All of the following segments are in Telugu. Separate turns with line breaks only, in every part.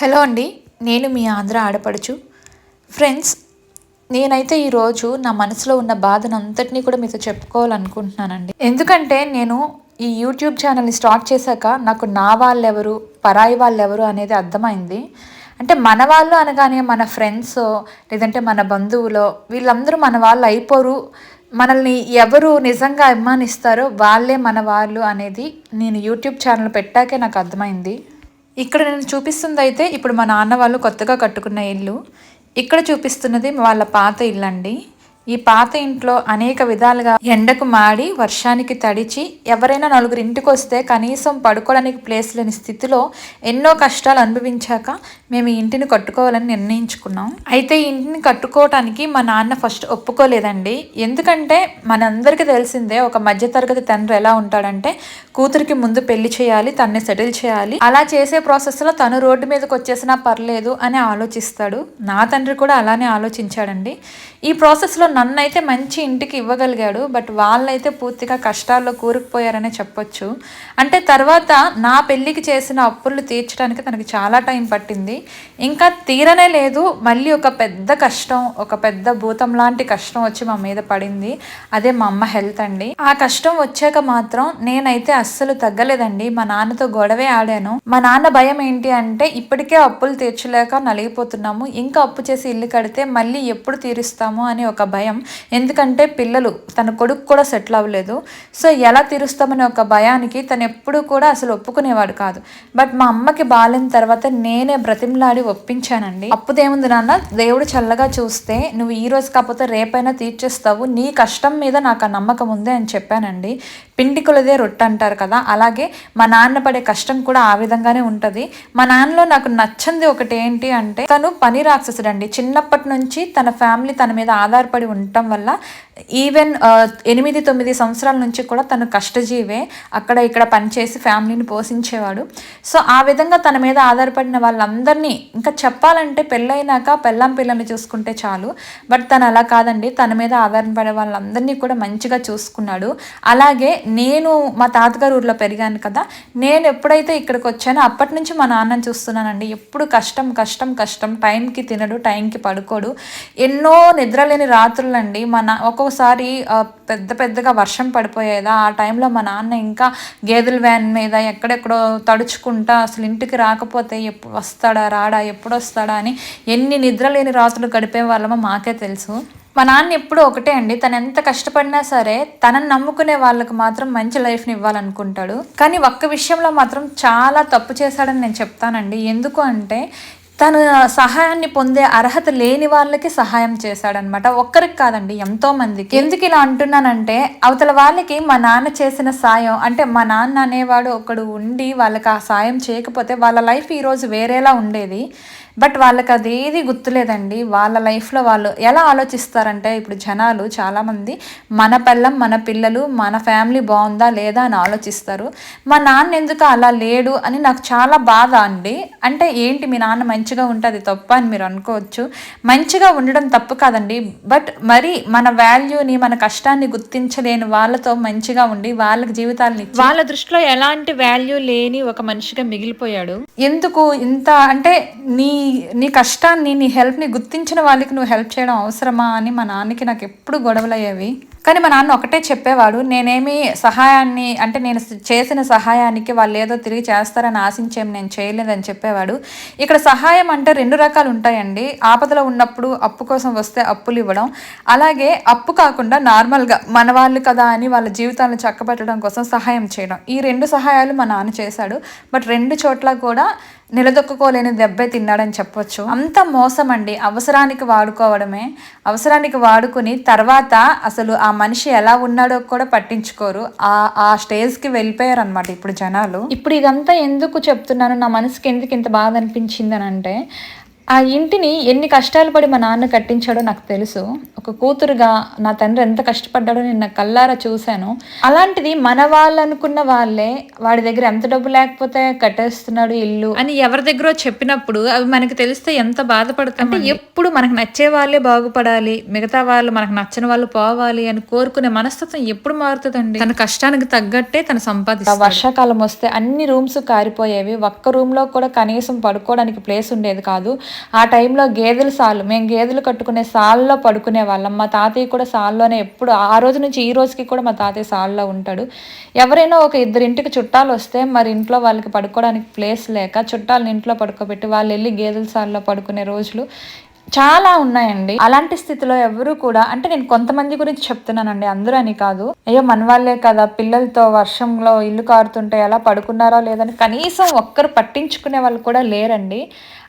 హలో అండి నేను మీ ఆంధ్ర ఆడపడుచు. ఫ్రెండ్స్ నేనైతే ఈరోజు నా మనసులో ఉన్న బాధను అంతటినీ కూడా మీతో చెప్పుకోవాలనుకుంటున్నానండి. ఎందుకంటే నేను ఈ యూట్యూబ్ ఛానల్ని స్టార్ట్ చేశాక నాకు నా వాళ్ళెవరు పరాయి వాళ్ళెవరు అనేది అర్థమైంది. అంటే మన వాళ్ళు అనగానే మన ఫ్రెండ్స్ లేదంటే మన బంధువులో వీళ్ళందరూ మన వాళ్ళు అయిపోరు. మనల్ని ఎవరు నిజంగా అభిమానిస్తారో వాళ్ళే మన వాళ్ళు అనేది నేను యూట్యూబ్ ఛానల్ పెట్టాకే నాకు అర్థమైంది. ఇక్కడ నేను చూపిస్తుంది అయితే ఇప్పుడు మా నాన్న వాళ్ళు కొత్తగా కట్టుకున్న ఇల్లు. ఇక్కడ చూపిస్తున్నది వాళ్ళ పాత ఇల్లు అండి ఈ పాత ఇంట్లో అనేక విధాలుగా ఎండకు మాడి వర్షానికి తడిచి ఎవరైనా నలుగురు ఇంటికి వస్తే కనీసం పడుకోవడానికి ప్లేస్ లేని స్థితిలో ఎన్నో కష్టాలు అనుభవించాక మేము ఈ ఇంటిని కట్టుకోవాలని నిర్ణయించుకున్నాం. అయితే ఈ ఇంటిని కట్టుకోవటానికి మా నాన్న ఫస్ట్ ఒప్పుకోలేదండి. ఎందుకంటే మనందరికీ తెలిసిందే ఒక మధ్యతరగతి తండ్రి ఎలా ఉంటాడంటే కూతురికి ముందు పెళ్ళి చేయాలి తన్ని సెటిల్ చేయాలి. అలా చేసే ప్రాసెస్లో తను రోడ్డు మీదకి వచ్చేసినా పర్లేదు అని ఆలోచిస్తాడు. నా తండ్రి కూడా అలానే ఆలోచించాడండి. ఈ ప్రాసెస్లో నన్ను అయితే మంచి ఇంటికి ఇవ్వగలిగాడు బట్ వాళ్ళైతే పూర్తిగా కష్టాల్లో కూరుకుపోయారనే చెప్పొచ్చు. అంటే తర్వాత నా పెళ్ళికి చేసిన అప్పులు తీర్చడానికి తనకి చాలా టైం పట్టింది. ఇంకా తీరనే లేదు. మళ్ళీ ఒక పెద్ద కష్టం ఒక పెద్ద భూతం లాంటి కష్టం వచ్చి మా మీద పడింది. అదే మా అమ్మ హెల్త్ అండి. ఆ కష్టం వచ్చాక మాత్రం నేనైతే అస్సలు తగ్గలేదండి. మా నాన్నతో గొడవే ఆడాను. మా నాన్న భయం ఏంటి అంటే ఇప్పటికే అప్పులు తీర్చలేక నలిగిపోతున్నాము. ఇంకా అప్పు చేసి ఇల్లు కడితే మళ్ళీ ఎప్పుడు తీరుస్తాము అని ఒక భయం ఎందుకంటే పిల్లలు తన కొడుకు కూడా సెటిల్ అవ్వలేదు. సో ఎలా తీరుస్తామనే ఒక భయానికి తను ఎప్పుడూ కూడా అసలు ఒప్పుకునేవాడు కాదు. బట్ మా అమ్మకి బాగాలేని తర్వాత నేనే బ్రతిమలాడి ఒప్పించానండి. అప్పుదేముంది నాన్న దేవుడు చల్లగా చూస్తే నువ్వు ఈ రోజు కాకపోతే రేపైనా తీర్చేస్తావు. నీ కష్టం మీద నాకు ఆ నమ్మకం ఉంది అని చెప్పానండి. పిండి కొలదే రొట్టె అంటారు కదా అలాగే మా నాన్న పడే కష్టం కూడా ఆ విధంగానే ఉంటుంది. మా నాన్నలో నాకు నచ్చంది ఒకటి ఏంటి అంటే తను పని రాక్షసుడండి. చిన్నప్పటి నుంచి తన ఫ్యామిలీ తన మీద ఆధారపడి ఉండటం వల్ల ఈవెన్ ఎనిమిది తొమ్మిది సంవత్సరాల నుంచి కూడా తను కష్టజీవే. అక్కడ ఇక్కడ పనిచేసి ఫ్యామిలీని పోషించేవాడు. సో ఆ విధంగా తన మీద ఆధారపడిన వాళ్ళందరినీ ఇంకా చెప్పాలంటే పెళ్ళైనాక పెళ్ళం పిల్లల్ని చూసుకుంటే చాలు. బట్ తను అలా కాదండి. తన మీద ఆధారపడే వాళ్ళందరినీ కూడా మంచిగా చూసుకున్నాడు. అలాగే నేను మా తాతగారు ఊర్లో పెరిగాను కదా నేను ఎప్పుడైతే ఇక్కడికి వచ్చానో అప్పటి నుంచి మా నాన్నని చూస్తున్నానండి. ఎప్పుడు కష్టం కష్టం కష్టం టైంకి తినడు టైంకి పడుకోడు. ఎన్నో నిద్రలేని రాత్రులండి. మా నా ఒక్కొక్కసారి పెద్ద పెద్దగా వర్షం పడిపోయేదా ఆ టైంలో మా నాన్న ఇంకా గేదెల వ్యాన్ మీద ఎక్కడెక్కడో తడుచుకుంటా అసలు ఇంటికి రాకపోతే ఎప్పుడు వస్తాడా రాడా ఎప్పుడు వస్తాడా అని ఎన్ని నిద్రలేని రాత్రులు గడిపే వాళ్ళమో మాకే తెలుసు. మా నాన్న ఎప్పుడు ఒకటే అండి. తను ఎంత కష్టపడినా సరే తనని నమ్ముకునే వాళ్ళకి మాత్రం మంచి లైఫ్ని ఇవ్వాలనుకుంటాడు. కానీ ఒక్క విషయంలో మాత్రం చాలా తప్పు చేశాడని నేను చెప్తానండి. ఎందుకు అంటే తను సహాయాన్ని పొందే అర్హత లేని వాళ్ళకి సహాయం చేశాడనమాట ఒక్కరికి కాదండి ఎంతో మందికి. ఎందుకు ఇలా అంటున్నానంటే అవతల వాళ్ళకి మా నాన్న చేసిన సాయం అంటే మా నాన్న అనేవాడు ఒకడు ఉండి వాళ్ళకి ఆ సాయం చేయకపోతే వాళ్ళ లైఫ్ ఈరోజు వేరేలా ఉండేది. బట్ వాళ్ళకి అది ఏది గుర్తులేదండి. వాళ్ళ లైఫ్లో వాళ్ళు ఎలా ఆలోచిస్తారంటే ఇప్పుడు జనాలు చాలామంది మన పిల్లం మన పిల్లలు మన ఫ్యామిలీ బాగుందా లేదా అని ఆలోచిస్తారు. మా నాన్న ఎందుకు అలా లేడు అని నాకు చాలా బాధ అండి. అంటే ఏంటి మీ నాన్న మంచిగా ఉంటే అది తప్పు అని మీరు అనుకోవచ్చు. మంచిగా ఉండడం తప్పు కాదండి. బట్ మరి మన వాల్యూని మన కష్టాన్ని గుర్తించలేని వాళ్ళతో మంచిగా ఉండి వాళ్ళకి జీవితాలని వాళ్ళ దృష్టిలో ఎలాంటి వాల్యూ లేని ఒక మనిషిగా మిగిలిపోయాడు. ఎందుకు ఇంత అంటే నీ నీ కష్టాన్ని నీ హెల్ప్ని గుర్తించిన వాళ్ళకి నువ్వు హెల్ప్ చేయడం అవసరమా అని మా నాన్నకి నాకు ఎప్పుడు గొడవలు అయ్యేవి కానీ మా నాన్న ఒకటే చెప్పేవాడు నేనేమి సహాయాన్ని అంటే నేను చేసిన సహాయానికి వాళ్ళు ఏదో తిరిగి చేస్తారని ఆశించేమి నేను చేయలేదని చెప్పేవాడు. ఇక్కడ సహాయం అంటే రెండు రకాలు ఉంటాయండి. ఆపదలో ఉన్నప్పుడు అప్పు కోసం వస్తే అప్పులు ఇవ్వడం. అలాగే అప్పు కాకుండా నార్మల్గా మన వాళ్ళు కదా అని వాళ్ళ జీవితాలను చక్కబెట్టడం కోసం సహాయం చేయడం. ఈ రెండు సహాయాలు మా నాన్న చేశాడు. బట్ రెండు చోట్ల కూడా నిలదొక్కుకోలేని దెబ్బే తిన్నాడని చెప్పొచ్చు. అంత మోసం అండి అవసరానికి వాడుకోవడమే. అవసరానికి వాడుకుని తర్వాత అసలు ఆ మనిషి ఎలా ఉన్నాడో కూడా పట్టించుకోరు. ఆ ఆ స్టేజ్కి వెళ్ళిపోయారు అనమాట ఇప్పుడు జనాలు. ఇప్పుడు ఇదంతా ఎందుకు చెప్తున్నాను? నా మనసుకి ఎందుకు ఇంత బాధ అనిపించింది అని అంటే ఆ ఇంటిని ఎన్ని కష్టాలు పడి మా నాన్న కట్టించాడో నాకు తెలుసు. ఒక కూతురుగా నా తండ్రి ఎంత కష్టపడ్డాడో నేను నా కల్లారా చూశాను. అలాంటిది మన వాళ్ళు అనుకున్న వాళ్ళే వాడి దగ్గర ఎంత డబ్బు లేకపోతే కట్టేస్తున్నాడు ఇల్లు అని ఎవరి దగ్గర చెప్పినప్పుడు అవి మనకి తెలిస్తే ఎంత బాధపడతాం అంటే ఎప్పుడు మనకు నచ్చే వాళ్ళే బాగుపడాలి మిగతా వాళ్ళు మనకు నచ్చని వాళ్ళు పోవాలి అని కోరుకునే మనస్తత్వం ఎప్పుడు మారుతుందండి? తన కష్టానికి తగ్గట్టే తన సంపాదిస్తా వర్షాకాలం వస్తే అన్ని రూమ్స్ కారిపోయేవి. ఒక్క రూమ్లో కూడా కనీసం పడుకోవడానికి ప్లేస్ ఉండేది కాదు. ఆ టైంలో గేదెలు సాలు. మేము గేదెలు కట్టుకునే సాల్లో పడుకునే వాళ్ళం. మా తాతయ్య కూడా సాల్లోనే ఎప్పుడు ఆ రోజు నుంచి ఈ రోజుకి కూడా మా తాతయ్య సాల్లో ఉంటాడు. ఎవరైనా ఒక ఇద్దరు ఇంటికి చుట్టాలు వస్తే మరి ఇంట్లో వాళ్ళకి పడుకోవడానికి ప్లేస్ లేక చుట్టాలను ఇంట్లో పడుకోబెట్టి వాళ్ళు వెళ్ళి గేదెల సాల్లో పడుకునే రోజులు చాలా ఉన్నాయండి. అలాంటి స్థితిలో ఎవరు కూడా అంటే నేను కొంతమంది గురించి చెప్తున్నానండి అందరూ అని కాదు. అయ్యో మన వాళ్ళే కదా పిల్లలతో వర్షంలో ఇల్లు కారుతుంటే ఎలా పడుకున్నారో లేదని కనీసం ఒక్కరు పట్టించుకునే వాళ్ళు కూడా లేరండి.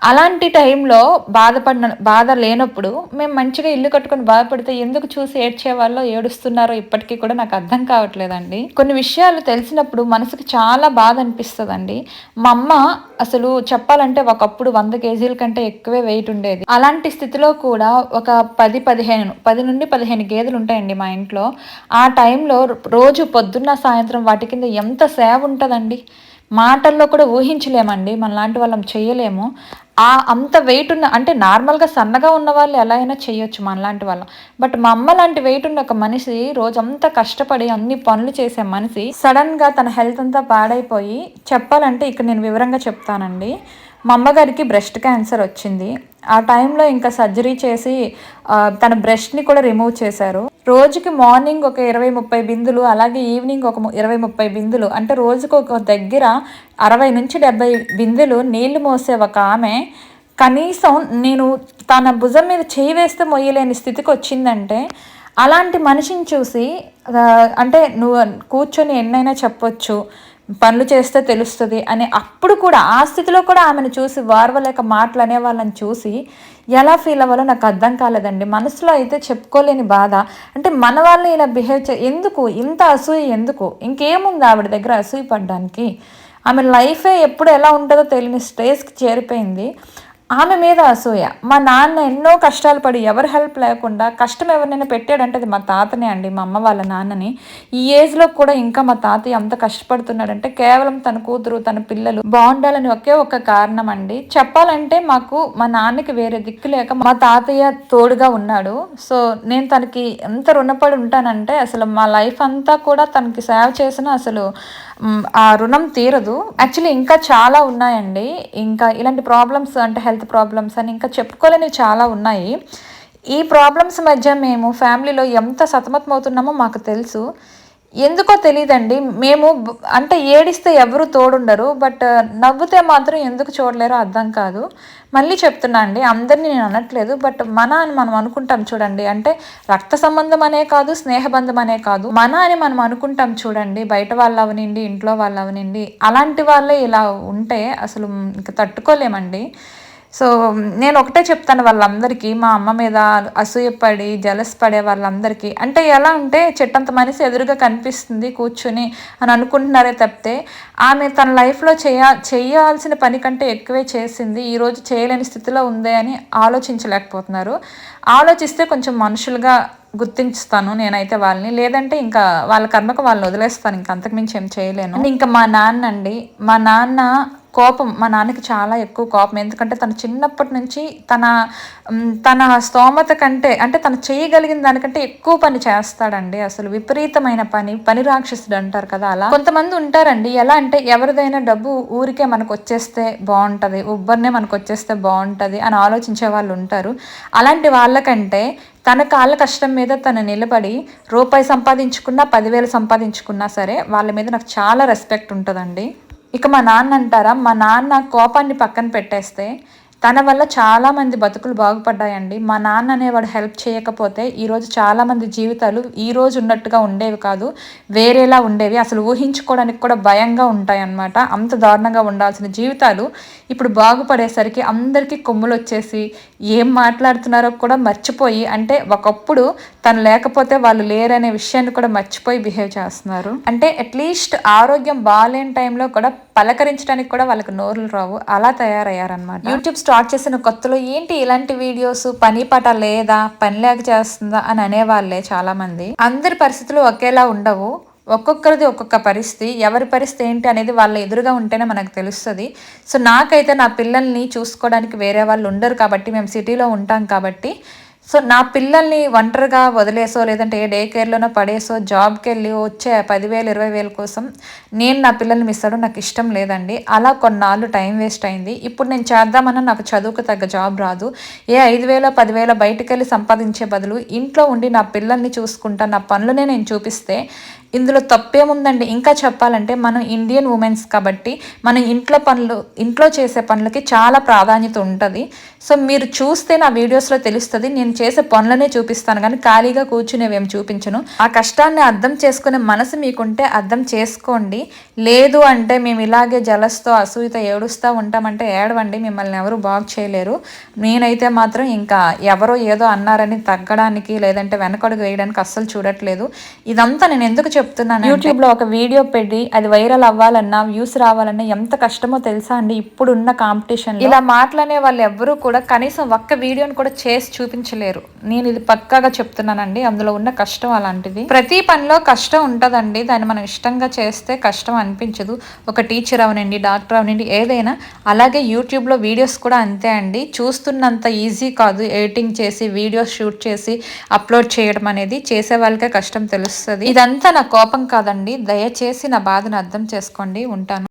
అలాంటి టైంలో బాధపడిన బాధ లేనప్పుడు మేము మంచిగా ఇల్లు కట్టుకొని బాధపడితే ఎందుకు చూసి ఏడ్చే వాళ్ళు ఏడుస్తున్నారో ఇప్పటికీ కూడా నాకు అర్థం కావట్లేదండి. కొన్ని విషయాలు తెలిసినప్పుడు మనసుకు చాలా బాధ అనిపిస్తుందండి. మా అమ్మ అసలు చెప్పాలంటే ఒకప్పుడు వంద కేజీల కంటే ఎక్కువే వెయిట్ ఉండేది. అలాంటి స్థితిలో కూడా ఒక పది పదిహేను పది నుండి పదిహేను గేదెలు ఉంటాయండి మా ఇంట్లో. ఆ టైంలో రోజు పొద్దున్న సాయంత్రం వాటి కింద ఎంత సేవ ఉంటుందండి. మాటల్లో కూడా ఊహించలేమండి మనలాంటి వాళ్ళం చేయలేము ఆ అంత వెయిట్ ఉన్న అంటే నార్మల్గా సన్నగా ఉన్న వాళ్ళు ఎలా అయినా చేయొచ్చు మనలాంటి వాళ్ళం. బట్ మా అమ్మ లాంటి వెయిట్ ఉన్న ఒక మనిషి రోజంతా కష్టపడి అన్ని పనులు చేసే మనిషి సడన్గా తన హెల్త్ అంతా పాడైపోయి చెప్పాలంటే ఇక్కడ నేను వివరంగా చెప్తానండి. మా అమ్మగారికి బ్రెస్ట్ క్యాన్సర్ వచ్చింది. ఆ టైంలో ఇంకా సర్జరీ చేసి తన బ్రెస్ట్ని కూడా రిమూవ్ చేశారు. రోజుకి మార్నింగ్ ఒక ఇరవై ముప్పై బిందులు అలాగే ఈవినింగ్ ఒక ఇరవై ముప్పై బిందులు. అంటే రోజుకు ఒక దగ్గర అరవై నుంచి డెబ్బై బిందులు నీళ్ళు మోసే ఒక ఆమె. కనీసం నేను తన భుజం మీద చేయి వేస్తే మొయ్యలేని స్థితికి వచ్చిందంటే అలాంటి మనిషిని చూసి అంటే నువ్వు కూర్చొని ఎన్నైనా చెప్పొచ్చు. పనులు చేస్తే తెలుస్తుంది అని అప్పుడు కూడా ఆ స్థితిలో కూడా ఆమెను చూసి వారవలేక మాటలు అనే వాళ్ళని చూసి ఎలా ఫీల్ అవ్వాలో నాకు అర్థం కాలేదండి. మనసులో అయితే చెప్పుకోలేని బాధ. అంటే మన వాళ్ళని ఇలా బిహేవ్ చే ఎందుకు? ఇంత అసూయ ఎందుకు? ఇంకేముంది ఆవిడ దగ్గర అసూయ పడ్డానికి? ఆమె లైఫే ఎప్పుడు ఎలా ఉంటుందో తెలియని స్టేజ్కి చేరిపోయింది. ఆమె మీద అసూయ. మా నాన్న ఎన్నో కష్టాలు పడి ఎవరు హెల్ప్ లేకుండా కష్టం ఎవరినైనా పెట్టాడంటే అది మా తాతనే అండి మా అమ్మ వాళ్ళ నాన్నని. ఈ ఏజ్లో కూడా ఇంకా మా తాతయ్య అంత కష్టపడుతున్నాడంటే కేవలం తన కూతురు తన పిల్లలు బాగుండాలని ఒకే ఒక కారణం అండి. చెప్పాలంటే మాకు మా నాన్నకి వేరే దిక్కు లేక మా తాతయ్య తోడుగా ఉన్నాడు. సో నేను తనకి ఎంత రుణపడి ఉంటానంటే అసలు మా లైఫ్ అంతా కూడా తనకి సేవ చేసిన అసలు ఆ రుణం తీరదు. యాక్చువల్లీ ఇంకా చాలా ఉన్నాయండి. ఇంకా ఇలాంటి ప్రాబ్లమ్స్ అంటే హెల్త్ ప్రాబ్లమ్స్ అని ఇంకా చెప్పుకోలేని చాలా ఉన్నాయి. ఈ ప్రాబ్లమ్స్ మధ్య మేము ఫ్యామిలీలో ఎంత సతమతమవుతున్నామో మాకు తెలుసు. ఎందుకో తెలియదండి మేము అంటే ఏడిస్తే ఎవరు తోడుండరు బట్ నవ్వుతే మాత్రం ఎందుకు చూడలేరో అర్థం కాదు. మళ్ళీ చెప్తున్నా అండి అందరినీ నేను అనట్లేదు బట్ మన అని మనం అనుకుంటాం చూడండి. అంటే రక్త సంబంధం అనే కాదు స్నేహబంధం అనే కాదు. మన అని మనం అనుకుంటాం చూడండి బయట వాళ్ళు అవనిండి ఇంట్లో వాళ్ళు అవనిండి అలాంటి వాళ్ళే ఇలా ఉంటే అసలు ఇంకా తట్టుకోలేమండి. సో నేను ఒకటే చెప్తాను వాళ్ళందరికీ మా అమ్మ మీద అసూయపడి జలస్ పడే వాళ్ళందరికీ. అంటే ఎలా అంటే చెట్టంత మనిషి ఎదురుగా కనిపిస్తుంది కూర్చుని అని అనుకుంటున్నారే తప్పితే ఆమె తన లైఫ్లో చేయ చేయాల్సిన పని కంటే ఎక్కువే చేసింది ఈరోజు చేయలేని స్థితిలో ఉందే అని ఆలోచించలేకపోతున్నారు. ఆలోచిస్తే కొంచెం మనుషులుగా గుర్తించుతాను నేనైతే వాళ్ళని. లేదంటే ఇంకా వాళ్ళ కర్మకు వాళ్ళని వదిలేస్తాను ఇంకా అంతకుమించి ఏం చేయలేను. ఇంకా మా నాన్న అండి మా నాన్న కోపం మా నాన్నకి చాలా ఎక్కువ కోపం. ఎందుకంటే తను చిన్నప్పటి నుంచి తన తన స్తోమత కంటే అంటే తను చేయగలిగిన దానికంటే ఎక్కువ పని చేస్తాడండి. అసలు విపరీతమైన పని పని రాక్షసుడు అంటారు కదా అలా. కొంతమంది ఉంటారండి. ఎలా అంటే ఎవరిదైనా డబ్బు ఊరికే మనకు వచ్చేస్తే బాగుంటుంది ఉబ్బర్నే మనకు వచ్చేస్తే బాగుంటుంది అని ఆలోచించే వాళ్ళు ఉంటారు. అలాంటి వాళ్ళకంటే తన కాళ్ళ కష్టం మీద తను నిలబడి రూపాయి సంపాదించుకున్నా పదివేలు సంపాదించుకున్నా సరే వాళ్ళ మీద నాకు చాలా రెస్పెక్ట్ ఉంటుందండి. ఇక మా నాన్న అంటారా? మా నాన్న కోపాన్ని పక్కన పెట్టేస్తే తన వల్ల చాలామంది బతుకులు బాగుపడ్డాయండి. మా నాన్న అనేవాడు హెల్ప్ చేయకపోతే ఈరోజు చాలామంది జీవితాలు ఈ రోజు ఉన్నట్టుగా ఉండేవి కాదు. వేరేలా ఉండేవి. అసలు ఊహించుకోవడానికి కూడా భయంగా ఉంటాయన్నమాట. అంత దారుణంగా ఉండాల్సిన జీవితాలు ఇప్పుడు బాగుపడేసరికి అందరికీ కొమ్ములు వచ్చేసి ఏం మాట్లాడుతున్నారో కూడా మర్చిపోయి అంటే ఒకప్పుడు తను లేకపోతే వాళ్ళు లేరనే విషయాన్ని కూడా మర్చిపోయి బిహేవ్ చేస్తున్నారు. అంటే అట్లీస్ట్ ఆరోగ్యం బాగాలేని టైంలో కూడా పలకరించడానికి కూడా వాళ్ళకి నోరులు రావు. అలా తయారయ్యారనమాట యూట్యూబ్ స్టార్ స్టార్ట్ చేసిన కొత్తలో ఏంటి ఇలాంటి వీడియోస్ పని పాట లేదా? పని లేక చేస్తుందా? అని అనేవాళ్ళే చాలామంది. అందరి పరిస్థితులు ఒకేలా ఉండవు. ఒక్కొక్కరిది ఒక్కొక్క పరిస్థితి. ఎవరి పరిస్థితి ఏంటి అనేది వాళ్ళ ఎదురుగా ఉంటేనే మనకు తెలుస్తుంది. సో నాకైతే నా పిల్లల్ని చూసుకోవడానికి వేరే వాళ్ళు ఉండరు కాబట్టి మేము సిటీలో ఉంటాం కాబట్టి సో నా పిల్లల్ని ఒంటరిగా వదిలేసో లేదంటే ఏ డే కేర్లోనో పడేసో జాబ్కి వెళ్ళి వచ్చే పదివేలు ఇరవై వేల కోసం నేను నా పిల్లల్ని మిస్ అవ్వడం నాకు ఇష్టం లేదండి. అలా కొన్నాళ్ళు టైం వేస్ట్ అయింది. ఇప్పుడు నేను చేద్దామన్నా నాకు చదువుకు తగ్గ జాబ్ రాదు. ఏ ఐదు వేల పదివేల బయటకు వెళ్ళి సంపాదించే బదులు ఇంట్లో ఉండి నా పిల్లల్ని చూసుకుంటా నా పనులనే నేను చూపిస్తే ఇందులో తప్పేముందండి? ఇంకా చెప్పాలంటే మనం ఇండియన్ ఉమెన్స్ కాబట్టి మనం ఇంట్లో పనులు ఇంట్లో చేసే పనులకి చాలా ప్రాధాన్యత ఉంటుంది. సో మీరు చూస్తే నా వీడియోస్లో తెలుస్తుంది నేను చేసే పనులనే చూపిస్తాను. కానీ ఖాళీగా కూర్చునేవేం చూపించను. ఆ కష్టాన్ని అర్థం చేసుకునే మనసు మీకుంటే అర్థం చేసుకోండి. లేదు అంటే మేము ఇలాగే జలస్తో అసూయతో ఏడుస్తూ ఉంటామంటే ఏడవండి మిమ్మల్ని ఎవరు బాగు చేయలేరు. నేనైతే మాత్రం ఇంకా ఎవరో ఏదో అన్నారని తగ్గడానికి లేదంటే వెనకడుగు వేయడానికి అస్సలు చూడట్లేదు. ఇదంతా నేను ఎందుకు చెప్తున్నాను యూట్యూబ్లో ఒక వీడియో పెట్టి అది వైరల్ అవ్వాలన్నా వ్యూస్ రావాలన్నా ఎంత కష్టమో తెలుసా అండి? ఇప్పుడున్న కాంపిటీషన్ ఇలా మాట్లాడే వాళ్ళు ఎవ్వరూ కూడా కనీసం ఒక్క వీడియోని కూడా చేసి చూపించలేరు. నేను ఇది పక్కాగా చెప్తున్నానండి. అందులో ఉన్న కష్టం అలాంటిది. ప్రతి పనిలో కష్టం ఉంటుందండి. దాన్ని మనం ఇష్టంగా చేస్తే కష్టం అనిపించదు. ఒక టీచర్ అవనండి డాక్టర్ అవనండి ఏదైనా. అలాగే యూట్యూబ్లో వీడియోస్ కూడా అంతే అండి. చూస్తున్నంత ఈజీ కాదు. ఎడిటింగ్ చేసి వీడియోస్ షూట్ చేసి అప్లోడ్ చేయడం అనేది చేసే వాళ్ళకే కష్టం తెలుస్తుంది. ఇదంతా నా కోపం కాదండి. దయచేసి నా బాధను అర్థం చేసుకోండి. ఉంటాను.